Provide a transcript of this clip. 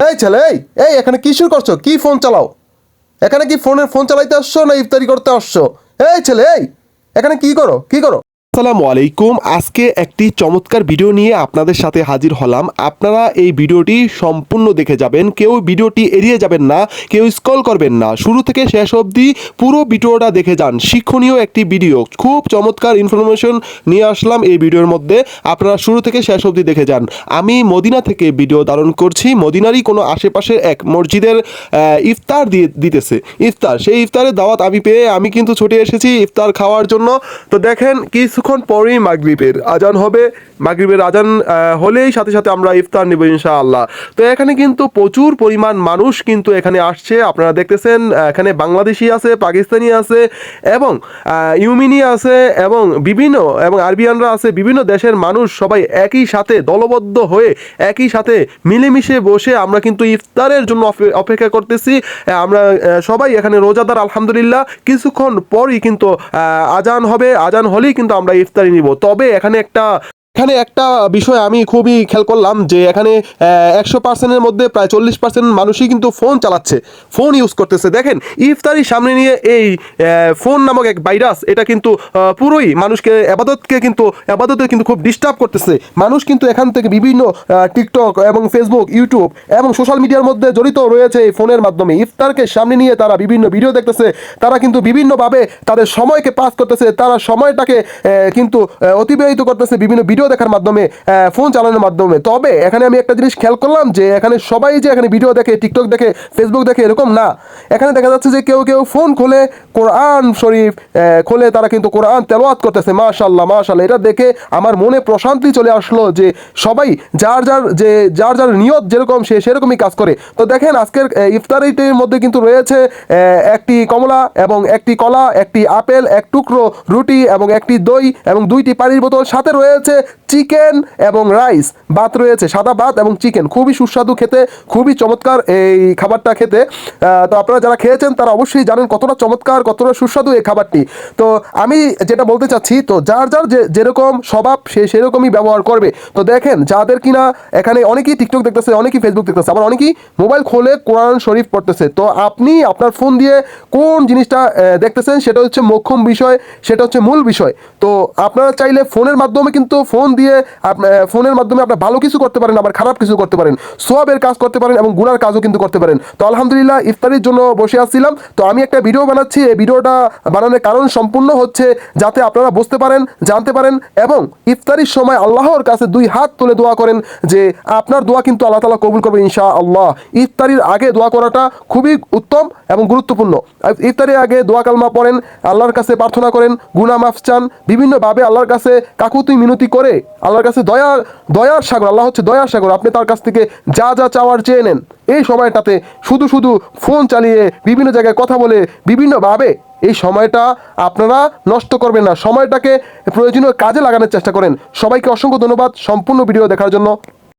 এই ছেলে, এই এই, এখানে কি শুরু করছ? কি ফোন চালাও? এখানে কি ফোনের ফোন চালাইতে আসছো না ইফতারি করতে আসছো? এই ছেলে, এই, এখানে কি করো? কি করো? আসসালামু আলাইকুম। আজকে একটি চমৎকার ভিডিও নিয়ে আপনাদের সাথে হাজির হলাম। আপনারা এই ভিডিওটি সম্পূর্ণ দেখে যাবেন। কেউ ভিডিওটি এড়িয়ে যাবেন না, কেউ স্কল করবেন না। শুরু থেকে শেষ অবধি পুরো ভিডিওটা দেখে যান। শিক্ষণীয় একটি ভিডিও। খুব চমৎকার ইনফরমেশন নিয়ে আসলাম এই ভিডিওর মধ্যে। আপনারা শুরু থেকে শেষ অবধি দেখে যান। আমি মদিনা থেকে ভিডিও ধারণ করছি। মদিনারই কোনো আশেপাশে এক মসজিদের ইফতার দিয়ে দিতেছে। ইফতার। সেই ইফতারের দাওয়াত আমি পেয়ে আমি কিন্তু ছুটে এসেছি ইফতার খাওয়ার জন্য। তো দেখেন কিছুক্ষণ পরেই মাগরিবের আজান হবে। মাগরিবের আজান হলেই সাথে সাথে আমরা ইফতার নেব ইনশাআল্লাহ। তো এখানে কিন্তু প্রচুর পরিমাণ মানুষ কিন্তু এখানে আসছে। আপনারা দেখতেছেন এখানে বাংলাদেশি আছে, পাকিস্তানি আছে এবং ইউমিনি আছে এবং বিভিন্ন, এবং আরবিয়ানরা আছে। বিভিন্ন দেশের মানুষ সবাই একই সাথে দলবদ্ধ হয়ে একই সাথে মিলেমিশে বসে আমরা কিন্তু ইফতারের জন্য অপে- অপেক্ষা করতেছি। আমরা সবাই এখানে রোজাদার, আলহামদুলিল্লাহ। কিছুক্ষণ পরই কিন্তু আজান হবে। আজান হলেই কিন্তু আমরা ইফতারি নিব। তবে এখানে একটা এখানে একটা বিষয় আমি খুবই খেয়াল করলাম যে এখানে একশো পার্সেন্টের মধ্যে প্রায় চল্লিশ পার্সেন্ট মানুষই কিন্তু ফোন চালাচ্ছে, ফোন ইউজ করতেছে। দেখেন, ইফতারি সামনে নিয়ে এই ফোন নামক এক ভাইরাস, এটা কিন্তু পুরোই মানুষকে আবাদতকে কিন্তু, আবাদতে কিন্তু খুব ডিস্টার্ব করতেছে। মানুষ কিন্তু এখান থেকে বিভিন্ন টিকটক এবং ফেসবুক ইউটিউব এবং সোশ্যাল মিডিয়ার মধ্যে জড়িত রয়েছে এই ফোনের মাধ্যমে। ইফতারকে সামনে নিয়ে তারা বিভিন্ন ভিডিও দেখতেছে, তারা কিন্তু বিভিন্নভাবে তাদের সময়কে পাস করতেছে, তারা সময়টাকে কিন্তু অতিবাহিত করতেছে, বিভিন্ন ভিডিও দেখার মাধ্যমে ফোন চালানোর মাধ্যমে। তবে এখানে আমি একটা জিনিস খেয়াল করলাম যে, এখানে সবাই যে এখানে ভিডিও দেখে টিকটক দেখে ফেসবুক দেখে এরকম না। এখানে দেখা যাচ্ছে যে কেউ কেউ ফোন খুলে, কোরআন শরীফ খুলে তারা কিন্তু কোরআন তেলাওয়াত করতেছে। মাশাল্লাহ মাশাল্লাহ এটা দেখে আমার মনে প্রশান্তি চলে আসলো যে, সবাই যার যার যে, যার যার নিয়ত যেরকম, সে সেরকমই কাজ করে। তো দেখেন, আজকের ইফতারিটির মধ্যে কিন্তু রয়েছে একটি কমলা এবং একটি কলা, একটি আপেল, এক টুকরো রুটি এবং একটি দই এবং দুইটি পানির বোতল। সাথে রয়েছে চিকেন এবং রাইস। ভাত রয়েছে, সাদা ভাত এবং চিকেন। খুবই সুস্বাদু খেতে, খুবই চমৎকার এই খাবারটা খেতে। তো আপনারা যারা খেয়েছেন, তারা অবশ্যই জানেন কতটা চমৎকার, কতটা সুস্বাদু এই খাবারটি। তো আমি যেটা বলতে চাচ্ছি, তো যার যার যে যেরকম স্বভাব, সে সেরকমই ব্যবহার করবে। তো দেখেন, যাদের কিনা এখানে অনেকেই টিকটক দেখতেছে, অনেকেই ফেসবুক দেখতেছে, আবার অনেকেই মোবাইল খোলে কোরআন শরীফ পড়তেছে। তো আপনি আপনার ফোন দিয়ে কোন জিনিসটা দেখতেছেন, সেটা হচ্ছে মোক্ষম বিষয়, সেটা হচ্ছে মূল বিষয়। তো আপনারা চাইলে ফোনের মাধ্যমে কিন্তু ফোন দিয়ে ফোনের মাধ্যমে আপনার ভালো কিছু করতে পারেন, আবার খারাপ কিছু করতে পারেন, সোয়াবের কাজ করতে পারেন এবং গুনার কাজও কিন্তু করতে পারেন। তো আলহামদুলিল্লাহ, ইফতারির জন্য বসে আসছিলাম। তো আমি একটা ভিডিও বানাচ্ছি। এই ভিডিওটা বানানোর কারণ সম্পূর্ণ হচ্ছে যাতে আপনারা বুঝতে পারেন, জানতে পারেন এবং ইফতারির সময় আল্লাহর কাছে দুই হাত তুলে দোয়া করেন যে আপনার দোয়া কিন্তু আল্লাহ তালা কবুল করবে ইনশা আল্লাহ ইফতারির আগে দোয়া করাটা খুবই উত্তম এবং গুরুত্বপূর্ণ। ইফতারির আগে দোয়া কালমা পড়েন, আল্লাহর কাছে প্রার্থনা করেন গুনা মাফ চান, বিভিন্নভাবে আল্লাহর কাছে কাকুতি মিনতি করে আল্লাহর কাছে দয়া, দয়ার সাগর, আল্লাহ হচ্ছে দয়ার সাগর। আপনি তার কাছ থেকে যা যা চাওয়ার চেয়ে নেন। এই সময়টাতে শুধু শুধু ফোন চালিয়ে বিভিন্ন জায়গায় কথা বলে বিভিন্নভাবে এই সময়টা আপনারা নষ্ট করবেন না। সময়টাকে প্রয়োজনীয় কাজে লাগানোর চেষ্টা করেন। সবাইকে অসংখ্য ধন্যবাদ। সম্পূর্ণ ভিডিও দেখার জন্য।